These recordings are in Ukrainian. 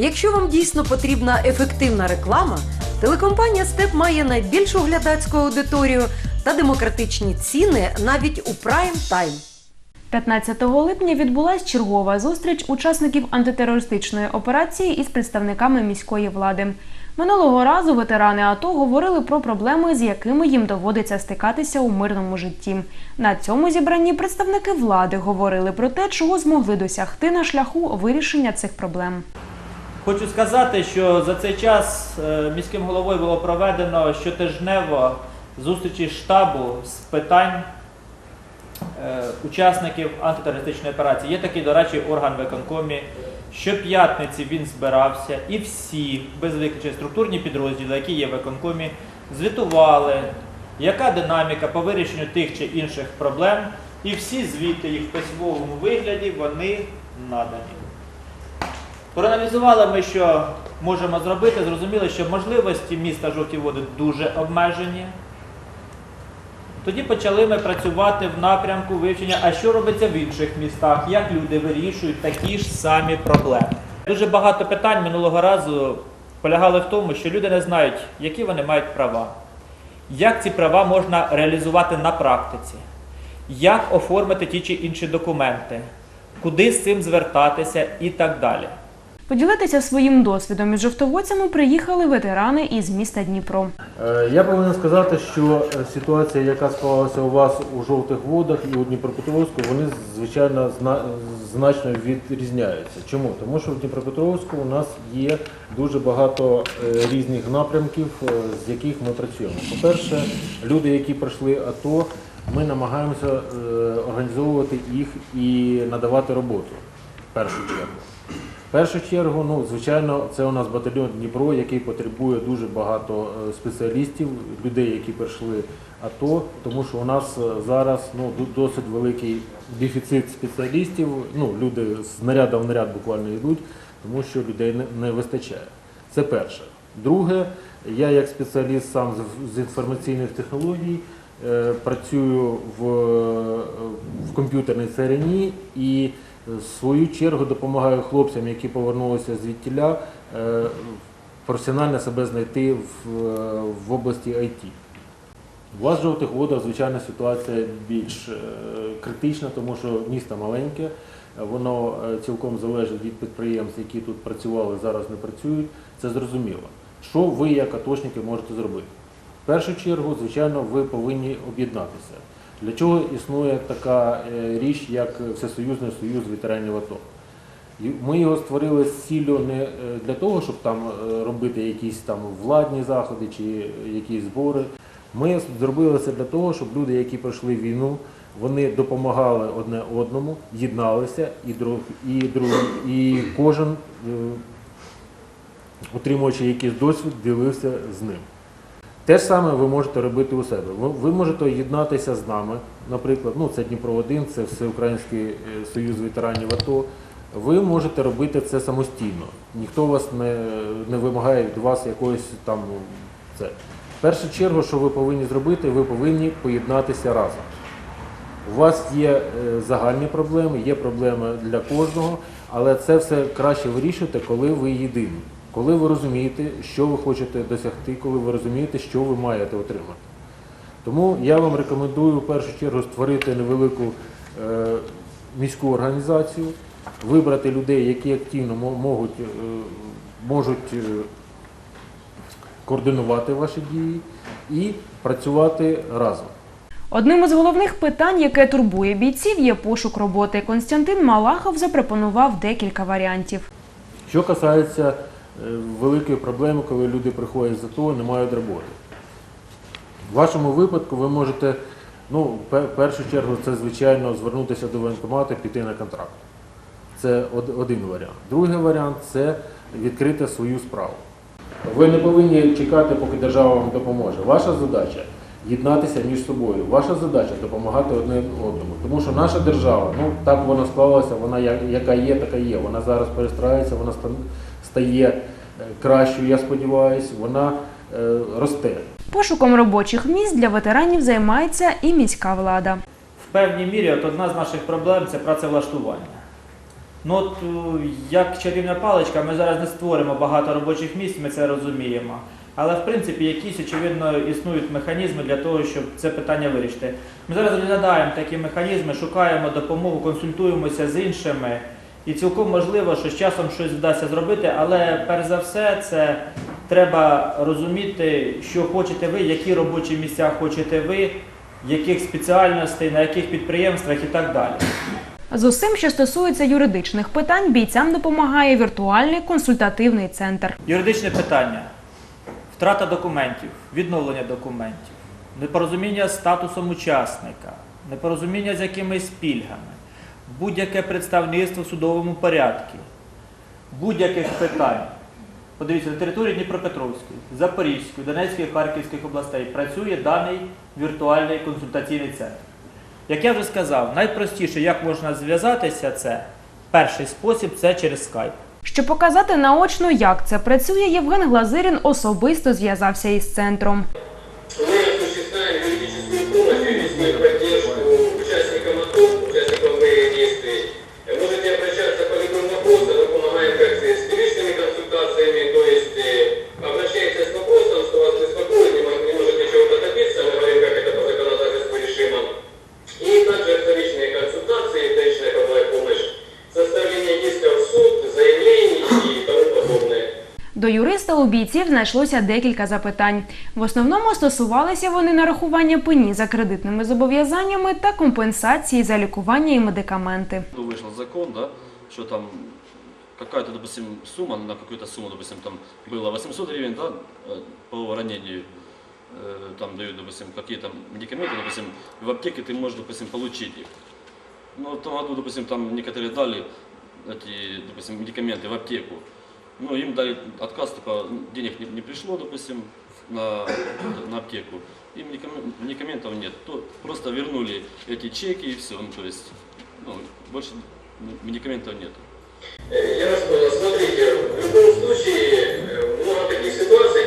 Якщо вам дійсно потрібна ефективна реклама, телекомпанія Степ має найбільшу глядацьку аудиторію та демократичні ціни навіть у прайм тайм. 15 липня відбулась чергова зустріч учасників антитерористичної операції із представниками міської влади. Минулого разу ветерани АТО говорили про проблеми, з якими їм доводиться стикатися у мирному житті. На цьому зібранні представники влади говорили про те, чого змогли досягти на шляху вирішення цих проблем. Хочу сказати, що за цей час е, міським головою було проведено щотижнево зустрічі штабу з питань е, учасників антитерористичної операції. Є такий, до речі, орган виконкомі. Щоп'ятниці він збирався і всі, без виключення структурні підрозділи, які є в виконкомі, звітували, яка динаміка по вирішенню тих чи інших проблем, і всі звіти їх в письмовому вигляді вони надані. Проаналізували ми, що можемо зробити, зрозуміли, що можливості міста Жовті Води дуже обмежені. Тоді почали ми працювати в напрямку вивчення, а що робиться в інших містах, як люди вирішують такі ж самі проблеми. Дуже багато питань минулого разу полягали в тому, що люди не знають, які вони мають права, як ці права можна реалізувати на практиці, як оформити ті чи інші документи, куди з цим звертатися і так далі. Поділитися своїм досвідом із жовтоводцями приїхали ветерани із міста Дніпро. Е, Я повинен сказати, що е, ситуація, яка склалася у вас у жовтих водах і у Дніпропетровську, вони звичайно значно відрізняються. Чому? Тому що в Дніпропетровську у нас є дуже багато е, різних напрямків, з яких ми працюємо. По-перше, люди, які пройшли АТО, ми намагаємося організовувати їх і надавати роботу в першу чергу. В першу чергу, ну звичайно, це у нас батальйон Дніпро, який потребує дуже багато е, спеціалістів, людей, які пройшли АТО, тому що у нас е, зараз ну досить великий дефіцит спеціалістів. Ну люди з наряду в наряд буквально йдуть, тому що людей не, вистачає. Це перше. Друге, я як спеціаліст сам з, інформаційних технологій е, працюю в, в комп'ютерній царині і в свою чергу допомагаю хлопцям, які повернулися звідтіля, е, професіонально себе знайти в, е, області IT. У вас в жовтих водах, звичайно, ситуація більш е, критична, тому що місто маленьке, е, воно е, цілком залежить від підприємств, які тут працювали, зараз не працюють. Це зрозуміло. Що ви, як атошники, можете зробити? В першу чергу, звичайно, ви повинні об'єднатися. Для чого існує така е, річ, як Всесоюзний союз ветеранів АТО? Ми його створили з ціллю не е, для того, щоб там е, робити якісь там владні заходи чи якісь збори. Ми зробили це для того, щоб люди, які пройшли війну, вони допомагали одне одному, єдналися і друг, і друг, і кожен, отримуючи якийсь досвід, ділився з ним. Те ж саме ви можете робити у себе. Ви, можете єднатися з нами, наприклад, ну це Дніпро 1 це Всеукраїнський е, союз ветеранів АТО. Ви можете робити це самостійно. Ніхто вас не, не вимагає від вас якоїсь там ну, це. В першу чергу, що ви повинні зробити, ви повинні поєднатися разом. У вас є е, загальні проблеми, є проблеми для кожного, але це все краще вирішувати, коли ви єдині. Коли ви розумієте, що ви хочете досягти, коли ви розумієте, що ви маєте отримати. Тому я вам рекомендую в першу чергу створити невелику е, міську організацію, вибрати людей, які активно можуть, е, можуть е, координувати ваші дії і працювати разом. Одним із головних питань, яке турбує бійців, є пошук роботи. Константин Малахов запропонував декілька варіантів. Що касається великої проблеми, коли люди приходять за то, не мають роботи. В вашому випадку ви можете, ну, в першу чергу, це звичайно звернутися до воєнкомату, піти на контракт. Це один варіант. Другий варіант це відкрити свою справу. Ви не повинні чекати, поки держава вам допоможе. Ваша задача єднатися між собою. Ваша задача допомагати одне одному. Тому що наша держава, ну так вона склалася, вона яка є, така є. Вона зараз перестраюється, вона стає е, кращою, я сподіваюся, вона е, росте. Пошуком робочих місць для ветеранів займається і міська влада. В певній мірі от одна з наших проблем це працевлаштування. Ну от е, як чарівна паличка, ми зараз не створимо багато робочих місць, ми це розуміємо. Але в принципі якісь очевидно існують механізми для того, щоб це питання вирішити. Ми зараз розглядаємо такі механізми, шукаємо допомогу, консультуємося з іншими. І цілком можливо, що з часом щось вдасться зробити, але перш за все, це треба розуміти, що хочете ви, які робочі місця хочете ви, яких спеціальностей, на яких підприємствах і так далі. З усім, що стосується юридичних питань, бійцям допомагає віртуальний консультативний центр. Юридичне питання: втрата документів, відновлення документів, непорозуміння з статусом учасника, непорозуміння з якимись пільгами, будь-яке представництво в судовому порядку, будь-яких питань. Подивіться, на території Дніпропетровської, Запорізької, Донецької, Харківських областей працює даний віртуальний консультаційний центр. Як я вже сказав, найпростіше, як можна зв'язатися, це перший спосіб це через скайп. Щоб показати наочно, як це працює, Євген Глазирін особисто зв'язався із центром. бійців знайшлося декілька запитань. В основному стосувалися вони нарахування пені за кредитними зобов'язаннями та компенсації за лікування і медикаменти. Ну, вышел закон, да, что там какая-то, допустим, сумма, на какую-то сумму, допустим, там было 800 гривен, да, э, по ранению, э, там дают, допустим, какие-то медикаменты, допустим, в аптеке ты можешь, допустим, получить их. Но в том году, допустим, там некоторые дали эти, допустим, медикаменты в аптеку. Ну, им дали отказ, типа, денег не, не пришло, допустим, на, на аптеку, и медикамен- медикаментов нет. То просто вернули эти чеки и все. Ну, то есть, ну, больше медикаментов нет. Э, Я вас понял. Смотрите, в любом случае э, много таких ситуаций,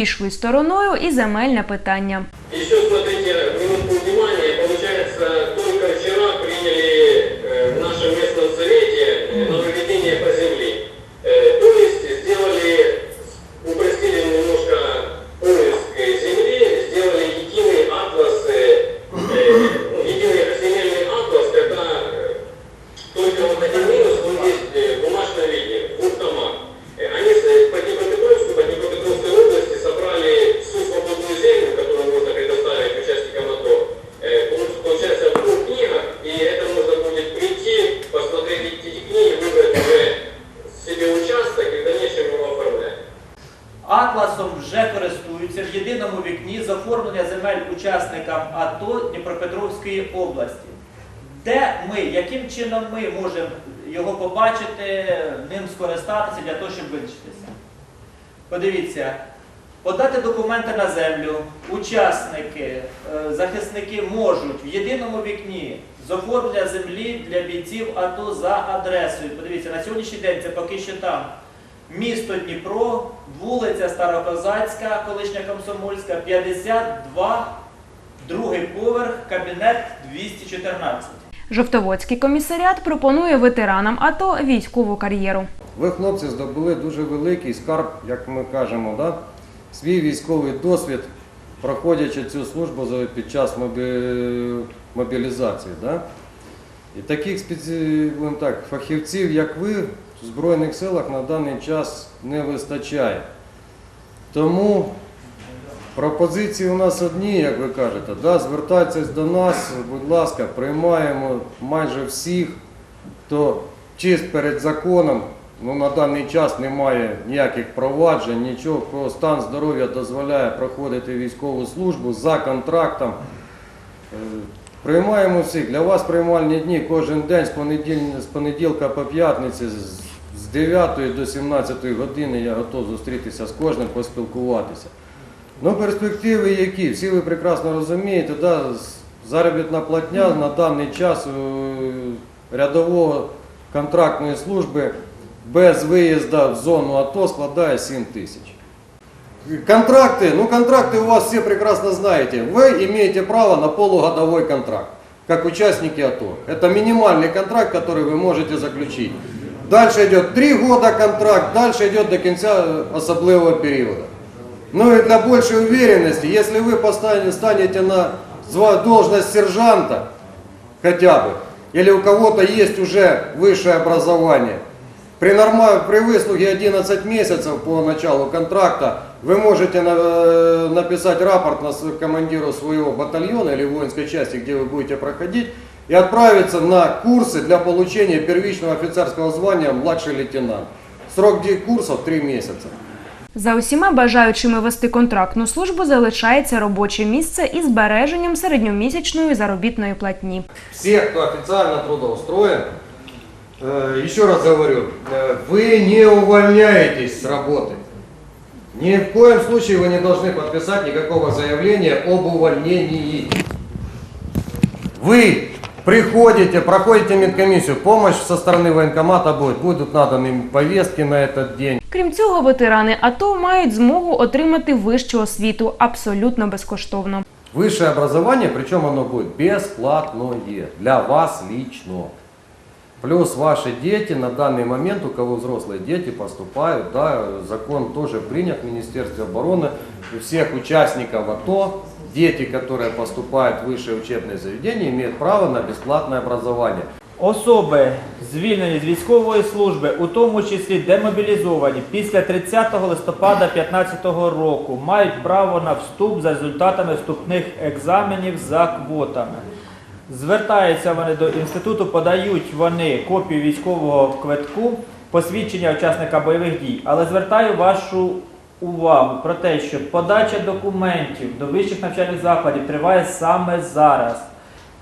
обійшли стороною і земельне питання. І смотрите, минутку внимания, Атласом вже користуються в єдиному вікні з оформлення земель учасникам АТО Дніпропетровської області. Де ми, яким чином ми можемо його побачити, ним скористатися для того, щоб визначитися? Подивіться, подати документи на землю, учасники, е, захисники можуть в єдиному вікні з оформлення землі для бійців АТО за адресою. Подивіться, на сьогоднішній день це поки що там. Місто Дніпро, вулиця Старокозацька, колишня Комсомольська, 52, другий поверх, кабінет 214. Жовтоводський комісаріат пропонує ветеранам АТО військову кар'єру. Ви, хлопці, здобули дуже великий скарб, як ми кажемо, да? свій військовий досвід, проходячи цю службу під час мобілізації. Да? І таких так, фахівців, як ви, в Збройних силах на даний час не вистачає. Тому пропозиції у нас одні, як ви кажете, да? звертайтесь до нас, будь ласка, приймаємо майже всіх, хто чист перед законом. Ну, на даний час немає ніяких проваджень, нічого, кого стан здоров'я дозволяє проходити військову службу за контрактом. Е, Приймаємо всіх. Для вас приймальні дні кожен день з, понеділка по п'ятниці з 9 до 17 години я готов зустрітися з кожним, поспілкуватися. Ну, перспективи які? Всі ви прекрасно розумієте, да, з- заробітна платня на даний час е, рядового контрактної служби без виїзду в зону АТО складає 7 тисяч. Контракты, ну контракты у вас все прекрасно знаете. Вы имеете право на полугодовой контракт, как участники АТО. Это минимальный контракт, который вы можете заключить. Дальше идет 3 года контракт, дальше идет до конца особливого периода. Ну и для большей уверенности, если вы станете на должность сержанта, хотя бы, или у кого-то есть уже высшее образование, при, норма- при выслуге 11 месяцев по началу контракта вы можете на- э, написать рапорт на командиру своего батальона или воинской части, где вы будете проходить, и отправиться на курсы для получения первичного офицерского звания младший лейтенант. Срок ди- курсов 3 месяца. За усіма бажаючими вести контрактну службу залишається робоче місце із збереженням середньомісячної заробітної платні. все, кто официально трудоустроен, э, еще раз говорю, э, вы не увольняетесь с работы. Ни в коем случае вы не должны подписать никакого заявления об увольнении. Вы приходите, проходите медкомиссию, помощь со стороны военкомата будет, будут наданы повестки на этот день. Крім цього, ветерани АТО мають змогу отримати вищу освіту абсолютно безкоштовно. Высшее образование, причем оно будет бесплатное для вас лично. Плюс ваши дети на данный момент, у кого взрослые дети поступают, да, закон тоже принят в Министерстве обороны, у всех участников АТО, дети, которые поступают в высшее учебное заведение, имеют право на бесплатное образование. Особи, звільнені з військової служби, у тому числі демобілізовані після 30 листопада 2015 року, мають право на вступ за результатами вступних екзаменів за квотами. Звертаються вони до інституту, подають вони копію військового квитку, посвідчення учасника бойових дій. Але звертаю вашу увагу про те, що подача документів до вищих навчальних закладів триває саме зараз.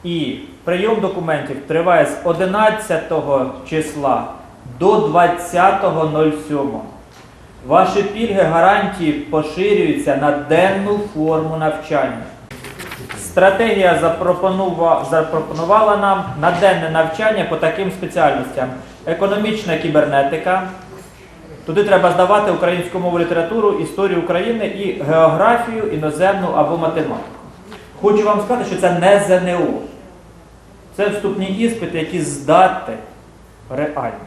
І прийом документів триває з 11 числа до 20.07. Ваші пільги гарантії поширюються на денну форму навчання. Стратегія запропонувала нам на денне навчання по таким спеціальностям: економічна кібернетика. Туди треба здавати українську мову літературу, історію України і географію, іноземну або математику. Хочу вам сказати, що це не ЗНО. Це вступні іспити, які здати реально.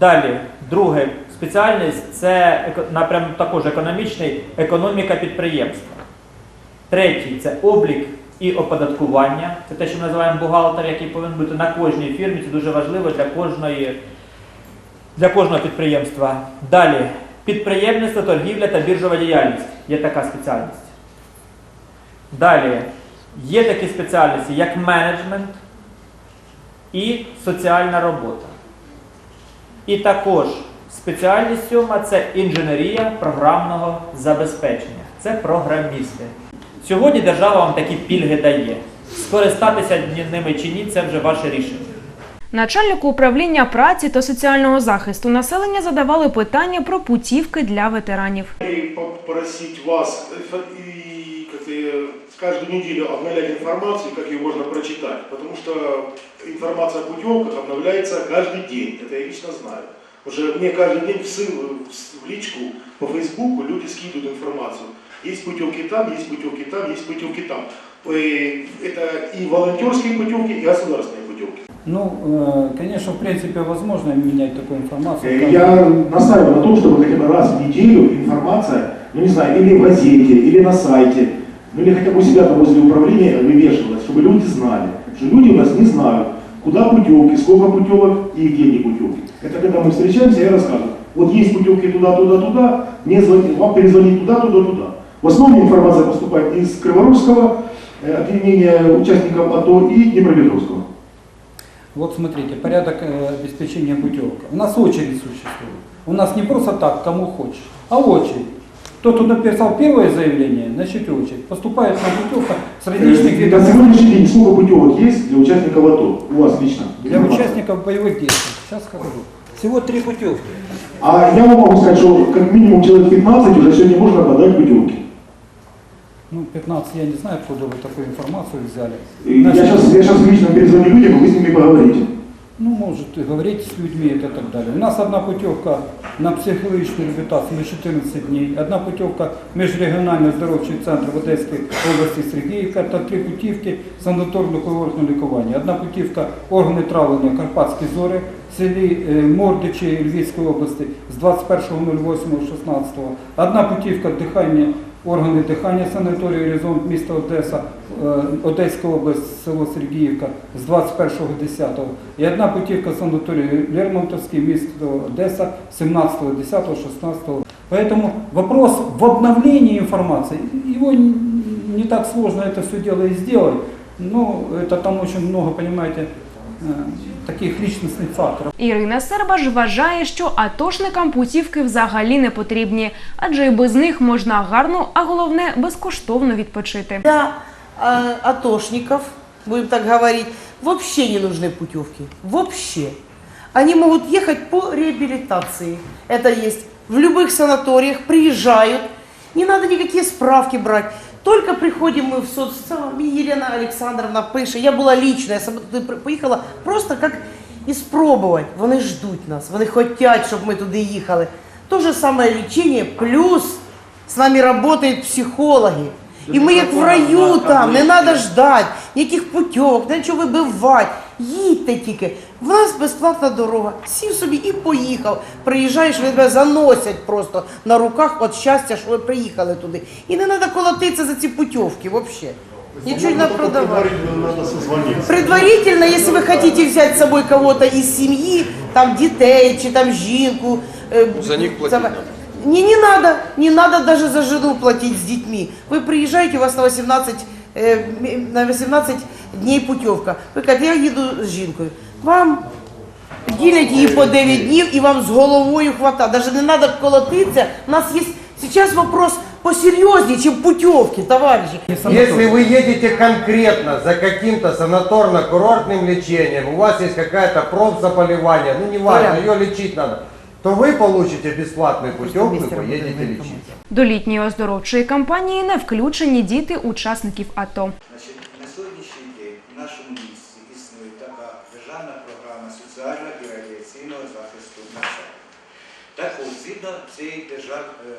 Далі, друге спеціальність це напрям також економічний, економіка підприємства. Третій це облік і оподаткування. Це те, що ми називаємо бухгалтер, який повинен бути на кожній фірмі. Це дуже важливо для кожної, для кожного підприємства. Далі, підприємництво, торгівля та біржова діяльність. Є така спеціальність. Далі є такі спеціальності, як менеджмент і соціальна робота. І також спеціальність сьома це інженерія програмного забезпечення. Це програмісти. Сьогодні держава вам такі пільги дає. Скористатися ними чи ні, це вже ваше рішення. Начальнику управління праці та соціального захисту населення задавали питання про путівки для ветеранів. И попросить вас э, фо- и как-то э, каждую неделю обновлять информацию, как ее можно прочитать. Потому что информация о путевках обновляется каждый день. Это я лично знаю. Уже мне каждый день в, ссылку, в личку по Фейсбуку люди скидывают информацию. Есть путевки там, есть путевки там, есть путевки там. Э, Это и волонтерские путевки, и государственные путевки. Ну, э, конечно, в принципе, возможно менять такую информацию. Э, Я настаиваю на том, чтобы хотя бы раз в неделю информация, ну не знаю, или в газете, или на сайте, ну или хотя бы у себя там возле управления вывешивалась, чтобы люди знали, что люди у нас не знают, куда путевки, сколько путевок и где не путевки. Это когда мы встречаемся, я рассказываю, вот есть путевки туда, туда, туда, мне звонить, вам перезвонить туда, туда, туда. В основном информация поступает из Криворусского э, объединения участников АТО и Днепропетровского. Вот смотрите, порядок э, обеспечения путевок. У нас очередь существует. У нас не просто так, кому хочешь, а очередь. Кто тут написал первое заявление, значит очередь. Поступает на путевка с различных Э, видов На сегодняшний день сколько путевок есть для участников АТО? У вас лично? для участников боевых действий. Сейчас скажу. Всего три путевки. А я вам могу сказать, что как минимум человек 15 уже сегодня можно подать путевки. Ну, 15 я не знаю, откуда вы такую информацию взяли. Значит, я, сейчас, я сейчас лично перезвоню людям, вы с ними поговорите. Ну, может, и говорить с людьми и так далее. У нас одна путевка на психологічну реабілітацію на 14 дней, одна путевка в міжрегіональний здоровчий центр в Одеській області Сергіївка та три путівки санаторно-курортного лікування. Одна путівка органи травлення Карпатські зори в селі е, Мордичі Львівської області з 21.08.16. Одна путівка дихання органи дихання санаторію Горизонт міста Одеса, е, Одеська область, село Сергіївка з 21.10. І одна путівка санаторію Лермонтовський, місто Одеса 17.10.16. Поэтому вопрос в обновлении информации, его н- не так сложно это все дело и сделать, но это там очень много, понимаете, э, таких личностных факторов. Ірина Сербаш вважає, що атошникам путівки взагалі не потрібні, адже і без них можна гарно, а головне безкоштовно відпочити. Для а, атошников, будем так говорить, вообще не нужны путевки. Вообще. Они могут ехать по реабилитации. Это есть в любых санаториях, приезжают. Не надо никакие справки брать. Только приходим мы в соцсам, Елена Александровна пише, я була лично, я сама туди поїхала просто як іспробувати. Вони ждуть нас, вони хочуть, щоб ми туди їхали. То же самое лечение, плюс з нами працюють психологи. І ми як в раю там, не треба ждати, ніяких путівок, нічого вибивати Їдьте тільки. В нас безплатна дорога. Сів собі і поїхав. Приїжджаєш, вони тебе заносять просто на руках від щастя, що ви приїхали туди. І не треба колотитися за ці путівки взагалі. Нічого не продавати. Надо созвониться. Предварительно, если вы хотите взять с собой кого-то из семьи, там детей, чи там жінку. э, За них платить саме- надо. Не, не надо, не надо даже за жену платить с детьми. Вы приезжаете, у вас на 18, э, м- на 18 дней путевка. Ви кажете, я їду з жінкою. Вам ділять її по 9 днів і вам з головою хватає. Даже не надо колотиться. У нас есть сейчас вопрос посерьезнее, чем путевки, товарищи. Если вы едете конкретно за каким-то санаторно-курортным лечением, у вас есть какая-то профзаболевание, ну неважно, Порядок. ее лечить надо, то вы получите бесплатную путевку и поедете лечиться. До літньої оздоровчої кампанії не включені діти учасників АТО. Значить, на сьогоднішній день в нашому місті існує така державна програма соціального і радіаційного захисту населення. Так от, згідно цієї держав... е,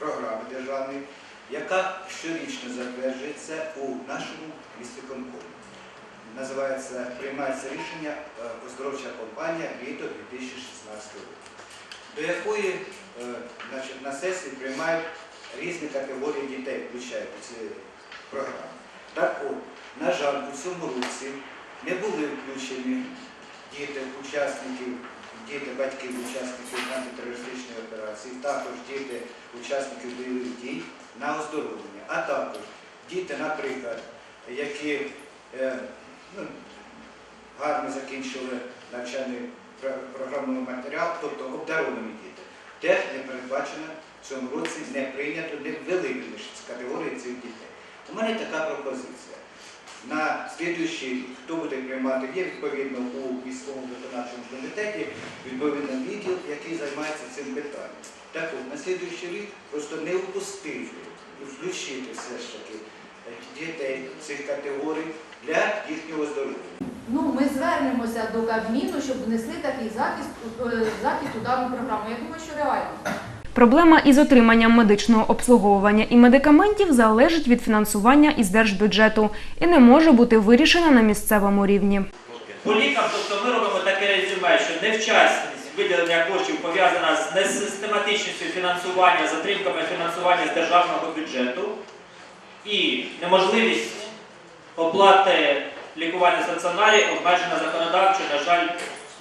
програми державної, яка щорічно затверджується у нашому місті Конкурі. Називається, приймається рішення е, оздоровча компанія літо 2016 року, до якої е, значить, на сесії приймають різні категорії дітей, включають ці програми. Так от, на жаль, у цьому році не були включені діти учасників, діти батьків учасників антитерористичної операції, також діти учасників бойових дій на оздоровлення, а також діти, наприклад, які е, ну, гарно закінчили навчальний програмний матеріал, тобто обдаровані діти. Теж не передбачено в цьому році, не прийнято, не ввели з категорії цих дітей. У мене така пропозиція. На слідуючий хто буде приймати, є відповідно у військовому виконавчому комітеті відповідний відділ, який займається цим питанням. Так от, на слідуючий рік просто не впустити і включити все ж таки е, дітей цих категорій для їхнього здоров'я. Ну, ми звернемося до Кабміну, щоб внесли такий захист, е, захист у дану програму. Я думаю, що реально. Проблема із отриманням медичного обслуговування і медикаментів залежить від фінансування із держбюджету і не може бути вирішена на місцевому рівні. По лікам, тобто ми робимо таке резюме, що невчасність виділення коштів пов'язана з несистематичністю фінансування, затримками фінансування з державного бюджету і неможливість оплати лікування стаціонарі обмежена законодавчо. На жаль,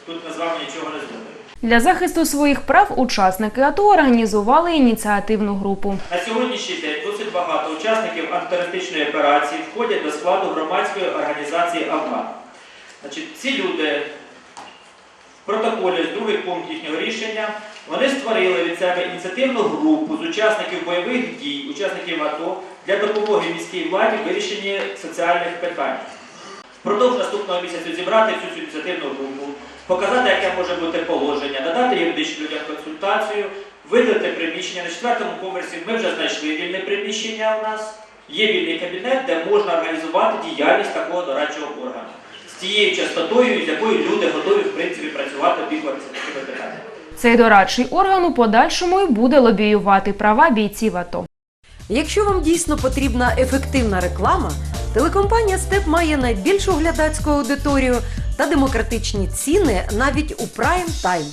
тут ми з вами нічого не зробили. Для захисту своїх прав учасники АТО організували ініціативну групу. На сьогоднішній день досить багато учасників антитерористичної операції входять до складу громадської організації АВА. Значить, ці люди протоколі з другий пункт їхнього рішення вони створили від себе ініціативну групу з учасників бойових дій, учасників АТО для допомоги міській владі в вирішенні соціальних питань. Впродовж наступного місяця зібрати всю цю ініціативну групу, показати, яке може бути положення, надати юридичним людям консультацію, виділити приміщення. На четвертому поверсі ми вже знайшли вільне приміщення у нас. Є вільний кабінет, де можна організувати діяльність такого дорадчого органу з тією частотою, з якою люди готові в принципі працювати, опікуватися такими питаннями. Цей дорадчий орган у подальшому і буде лобіювати права бійців АТО. Якщо вам дійсно потрібна ефективна реклама, телекомпанія Степ має найбільшу глядацьку аудиторію та демократичні ціни навіть у прайм тайм.